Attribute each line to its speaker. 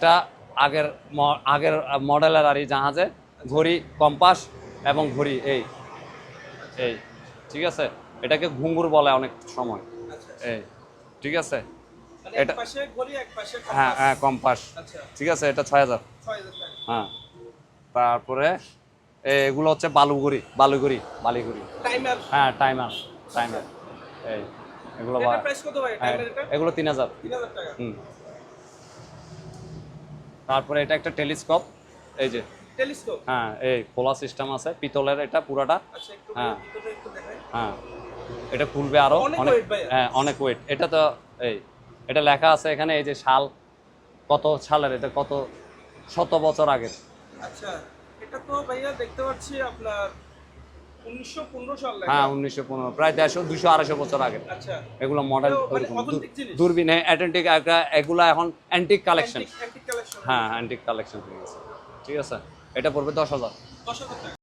Speaker 1: এটা আগের আগের মডেলের আর এই জাহাজে ঘড়ি কম্পাস এবং ঘড়ি এই এই ঠিক আছে? এটাকে ঘুঙুর বলে অনেক সময়।
Speaker 2: আচ্ছা।
Speaker 1: এই ঠিক আছে?
Speaker 2: মানে
Speaker 1: এটা- হ্যাঁ হ্যাঁ কম্পাস।
Speaker 2: আচ্ছা।
Speaker 1: ঠিক আছে? এটা ছয় হাজার। হ্যাঁ। তারপরে এগুলো হচ্ছে বালুগুড়ি বালুগুড়ি বালিগুড়ি হ্যাঁ টাইমার টাইমার। এই এগুলো হ্যাঁ, এগুলো তিন হাজার। হুম। তারপরে এটা একটা টেলিস্কোপ। এই যে।
Speaker 2: টেলিস্কোপ?
Speaker 1: হ্যাঁ এই খোলা সিস্টেম আছে পিতলের এটা পুরাটা।
Speaker 2: আচ্ছা
Speaker 1: হ্যাঁ। হ্যাঁ। এটা খুলবে আরও।
Speaker 2: অনেক।
Speaker 1: হ্যাঁ অনেক ওয়েট এটা তো এই এটা লেখা আছে এখানে এই যে সাল কত সালের এটা কত শত বছর আগের।
Speaker 2: আচ্ছা এটা তো ভাইয়া দেখতে পাচ্ছি আপনার 1915 সাল লেখা।
Speaker 1: হ্যাঁ উনিশশো পনেরো প্রায় দেড়শো দুশো আড়াইশো বছর আগের।
Speaker 2: আচ্ছা।
Speaker 1: এগুলো মডেল? দূরবীন অ্যাটেন্টিক এগুলো এখন অ্যান্টিক কালেকশন হ্যাঁ অ্যান্টিক কালেকশন ঠিক আছে? এটা পড়বে দশ হাজার।
Speaker 2: 10000 টাকা।